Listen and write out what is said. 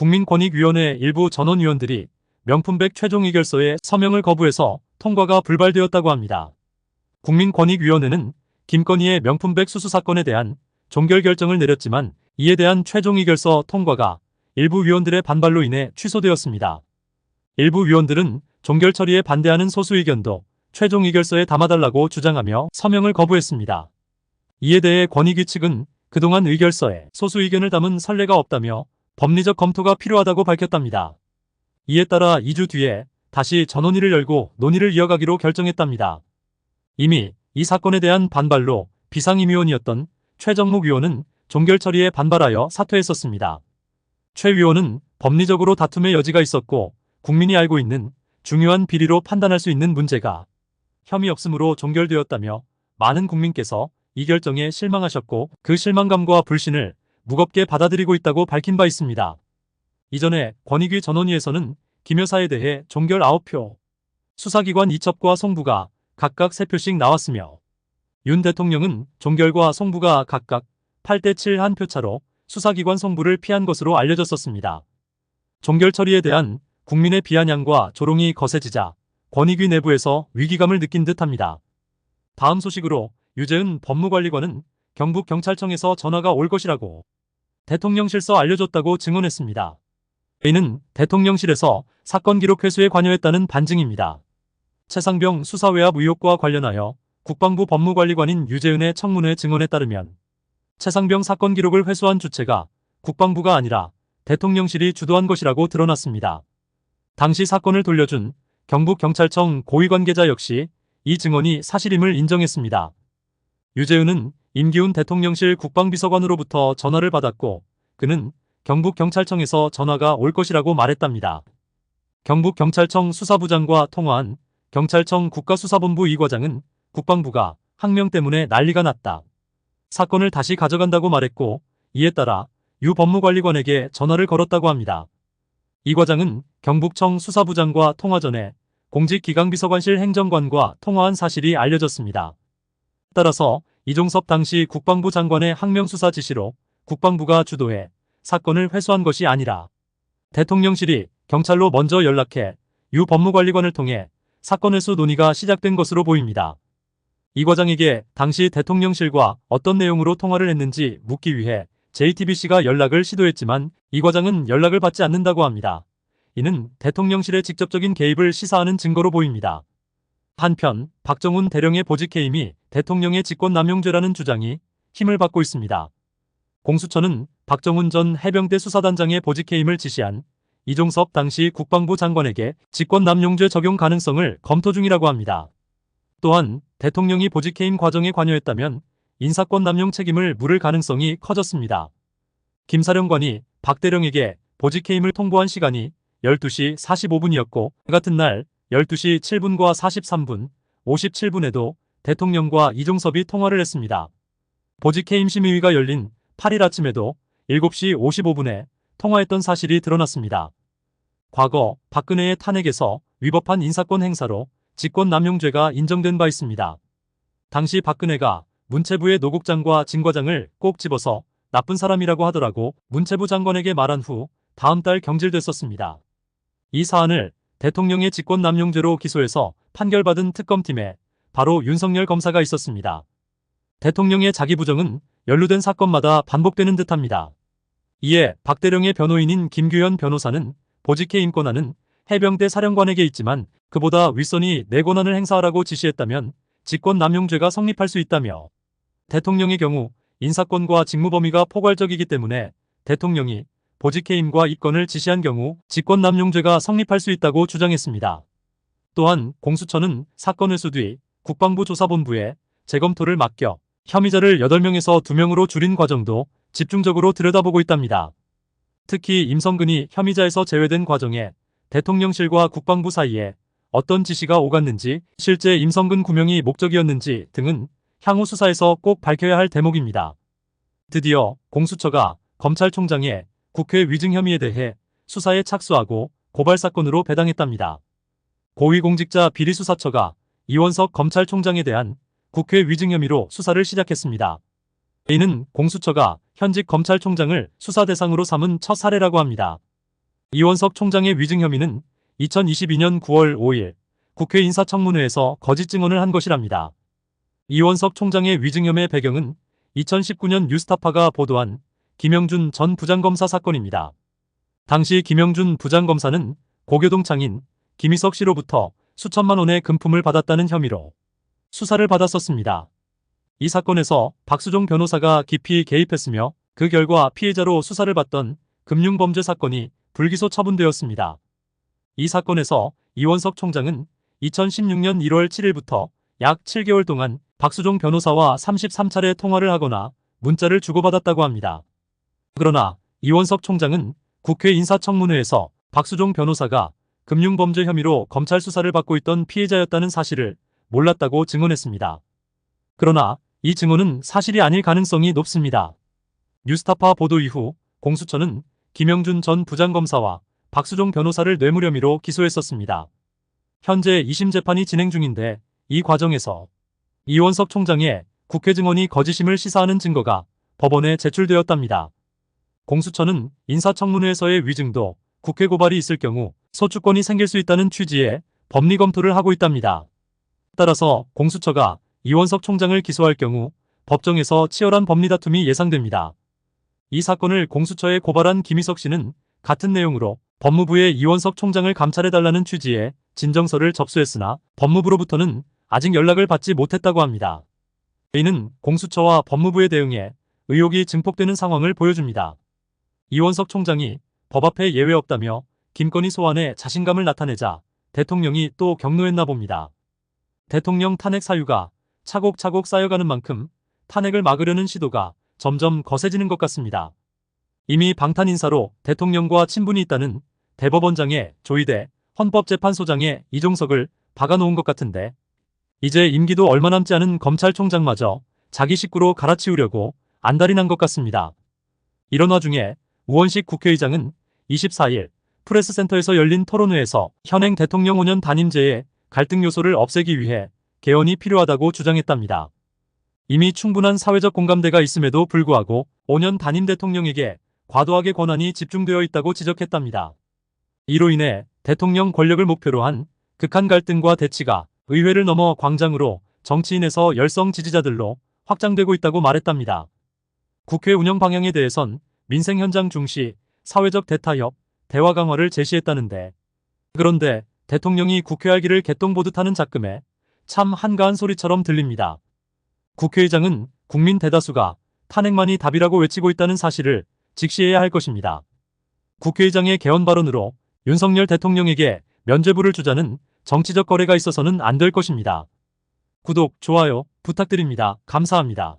국민권익위원회 일부 전원위원들이 명품백 최종 의결서에 서명을 거부해서 통과가 불발되었다고 합니다. 국민권익위원회는 김건희의 명품백 수수 사건에 대한 종결 결정을 내렸지만 이에 대한 최종 의결서 통과가 일부 위원들의 반발로 인해 취소되었습니다. 일부 위원들은 종결 처리에 반대하는 소수 의견도 최종 의결서에 담아달라고 주장하며 서명을 거부했습니다. 이에 대해 권익위 측은 그동안 의결서에 소수 의견을 담은 선례가 없다며 법리적 검토가 필요하다고 밝혔답니다. 이에 따라 2주 뒤에 다시 전원위를 열고 논의를 이어가기로 결정했답니다. 이미 이 사건에 대한 반발로 비상임의원이었던 최정목 의원은 종결 처리에 반발하여 사퇴했었습니다. 최 의원은 법리적으로 다툼의 여지가 있었고 국민이 알고 있는 중요한 비리로 판단할 수 있는 문제가 혐의 없음으로 종결되었다며 많은 국민께서 이 결정에 실망하셨고 그 실망감과 불신을 무겁게 받아들이고 있다고 밝힌 바 있습니다. 이전에 권익위 전원위에서는 김 여사에 대해 종결 9표, 수사기관 이첩과 송부가 각각 3표씩 나왔으며 윤 대통령은 종결과 송부가 각각 8대 7 한 표 차로 수사기관 송부를 피한 것으로 알려졌었습니다. 종결 처리에 대한 국민의 비아냥과 조롱이 거세지자 권익위 내부에서 위기감을 느낀 듯합니다. 다음 소식으로 유재은 법무관리관은 경북경찰청에서 전화가 올 것이라고 대통령실서 알려줬다고 증언했습니다. 이는 대통령실에서 사건 기록 회수에 관여했다는 반증입니다. 최상병 수사 외압 의혹과 관련하여 국방부 법무관리관인 유재은의 청문회 증언에 따르면 최상병 사건 기록을 회수한 주체가 국방부가 아니라 대통령실이 주도한 것이라고 드러났습니다. 당시 사건을 돌려준 경북경찰청 고위 관계자 역시 이 증언이 사실임을 인정했습니다. 유재은은 임기훈 대통령실 국방비서관으로부터 전화를 받았고 그는 경북경찰청에서 전화가 올 것이라고 말했답니다. 경북경찰청 수사부장과 통화한 경찰청 국가수사본부 이 과장은 국방부가 항명 때문에 난리가 났다. 사건을 다시 가져간다고 말했고 이에 따라 유 법무관리관에게 전화를 걸었다고 합니다. 이 과장은 경북청 수사부장과 통화 전에 공직기강비서관실 행정관과 통화한 사실이 알려졌습니다. 따라서 이종섭 당시 국방부 장관의 항명수사 지시로 국방부가 주도해 사건을 회수한 것이 아니라 대통령실이 경찰로 먼저 연락해 유 법무관리관을 통해 사건 회수 논의가 시작된 것으로 보입니다. 이 과장에게 당시 대통령실과 어떤 내용으로 통화를 했는지 묻기 위해 JTBC가 연락을 시도했지만 이 과장은 연락을 받지 않는다고 합니다. 이는 대통령실의 직접적인 개입을 시사하는 증거로 보입니다. 한편 박정훈 대령의 보직해임이 대통령의 직권남용죄라는 주장이 힘을 받고 있습니다. 공수처는 박정훈 전 해병대 수사단장의 보직해임을 지시한 이종섭 당시 국방부 장관에게 직권남용죄 적용 가능성을 검토 중이라고 합니다. 또한 대통령이 보직해임 과정에 관여했다면 인사권 남용 책임을 물을 가능성이 커졌습니다. 김 사령관이 박 대령에게 보직해임을 통보한 시간이 12시 45분이었고 같은 날 12시 7분과 43분, 57분에도 대통령과 이종섭이 통화를 했습니다. 보직 해임 심의위가 열린 8일 아침에도 7시 55분에 통화했던 사실이 드러났습니다. 과거 박근혜의 탄핵에서 위법한 인사권 행사로 직권남용죄가 인정된 바 있습니다. 당시 박근혜가 문체부의 노국장과 진과장을 꼭 집어서 나쁜 사람이라고 하더라고 문체부 장관에게 말한 후 다음 달 경질됐었습니다. 이 사안을 대통령의 직권 남용죄로 기소해서 판결받은 특검팀에 바로 윤석열 검사가 있었습니다. 대통령의 자기 부정은 연루된 사건마다 반복되는 듯합니다. 이에 박대령의 변호인인 김규현 변호사는 보직해 임 권한은 해병대 사령관에게 있지만 그보다 윗선이 내 권한을 행사하라고 지시했다면 직권 남용죄가 성립할 수 있다며 대통령의 경우 인사권과 직무 범위가 포괄적이기 때문에 대통령이 보직해임과 입건을 지시한 경우 직권남용죄가 성립할 수 있다고 주장했습니다. 또한 공수처는 사건 회수 뒤 국방부 조사본부에 재검토를 맡겨 혐의자를 8명에서 2명으로 줄인 과정도 집중적으로 들여다보고 있답니다. 특히 임성근이 혐의자에서 제외된 과정에 대통령실과 국방부 사이에 어떤 지시가 오갔는지 실제 임성근 구명이 목적이었는지 등은 향후 수사에서 꼭 밝혀야 할 대목입니다. 드디어 공수처가 검찰총장의 국회 위증 혐의에 대해 수사에 착수하고 고발 사건으로 배당했답니다. 고위공직자 비리수사처가 이원석 검찰총장에 대한 국회 위증 혐의로 수사를 시작했습니다. 이는 공수처가 현직 검찰총장을 수사 대상으로 삼은 첫 사례라고 합니다. 이원석 총장의 위증 혐의는 2022년 9월 5일 국회 인사청문회에서 거짓 증언을 한 것이랍니다. 이원석 총장의 위증 혐의 배경은 2019년 뉴스타파가 보도한 김영준 전 부장검사 사건입니다. 당시 김영준 부장검사는 고교동 창인 김희석 씨로부터 수천만 원의 금품을 받았다는 혐의로 수사를 받았었습니다. 이 사건에서 박수종 변호사가 깊이 개입했으며 그 결과 피해자로 수사를 받던 금융범죄 사건이 불기소 처분되었습니다. 이 사건에서 이원석 총장은 2016년 1월 7일부터 약 7개월 동안 박수종 변호사와 33차례 통화를 하거나 문자를 주고받았다고 합니다. 그러나 이원석 총장은 국회 인사청문회에서 박수종 변호사가 금융범죄 혐의로 검찰 수사를 받고 있던 피해자였다는 사실을 몰랐다고 증언했습니다. 그러나 이 증언은 사실이 아닐 가능성이 높습니다. 뉴스타파 보도 이후 공수처는 김영준 전 부장검사와 박수종 변호사를 뇌물 혐의로 기소했었습니다. 현재 2심 재판이 진행 중인데 이 과정에서 이원석 총장의 국회 증언이 거짓임을 시사하는 증거가 법원에 제출되었답니다. 공수처는 인사청문회에서의 위증도 국회 고발이 있을 경우 소추권이 생길 수 있다는 취지의 법리 검토를 하고 있답니다. 따라서 공수처가 이원석 총장을 기소할 경우 법정에서 치열한 법리 다툼이 예상됩니다. 이 사건을 공수처에 고발한 김희석 씨는 같은 내용으로 법무부에 이원석 총장을 감찰해달라는 취지의 진정서를 접수했으나 법무부로부터는 아직 연락을 받지 못했다고 합니다. 이는 공수처와 법무부의 대응에 의혹이 증폭되는 상황을 보여줍니다. 이원석 총장이 법 앞에 예외 없다며 김건희 소환에 자신감을 나타내자 대통령이 또 격노했나 봅니다. 대통령 탄핵 사유가 차곡차곡 쌓여가는 만큼 탄핵을 막으려는 시도가 점점 거세지는 것 같습니다. 이미 방탄 인사로 대통령과 친분이 있다는 대법원장의 조희대 헌법재판소장의 이종석을 박아놓은 것 같은데 이제 임기도 얼마 남지 않은 검찰총장마저 자기 식구로 갈아치우려고 안달이 난 것 같습니다. 이런 와중에 우원식 국회의장은 24일 프레스센터에서 열린 토론회에서 현행 대통령 5년 단임제의 갈등 요소를 없애기 위해 개헌이 필요하다고 주장했답니다. 이미 충분한 사회적 공감대가 있음에도 불구하고 5년 단임 대통령에게 과도하게 권한이 집중되어 있다고 지적했답니다. 이로 인해 대통령 권력을 목표로 한 극한 갈등과 대치가 의회를 넘어 광장으로 정치인에서 열성 지지자들로 확장되고 있다고 말했답니다. 국회 운영 방향에 대해선 민생 현장 중시, 사회적 대타협, 대화 강화를 제시했다는데 그런데 대통령이 국회 알기를 개똥 보듯 하는 작금에 참 한가한 소리처럼 들립니다. 국회의장은 국민 대다수가 탄핵만이 답이라고 외치고 있다는 사실을 직시해야 할 것입니다. 국회의장의 개헌 발언으로 윤석열 대통령에게 면죄부를 주자는 정치적 거래가 있어서는 안 될 것입니다. 구독, 좋아요 부탁드립니다. 감사합니다.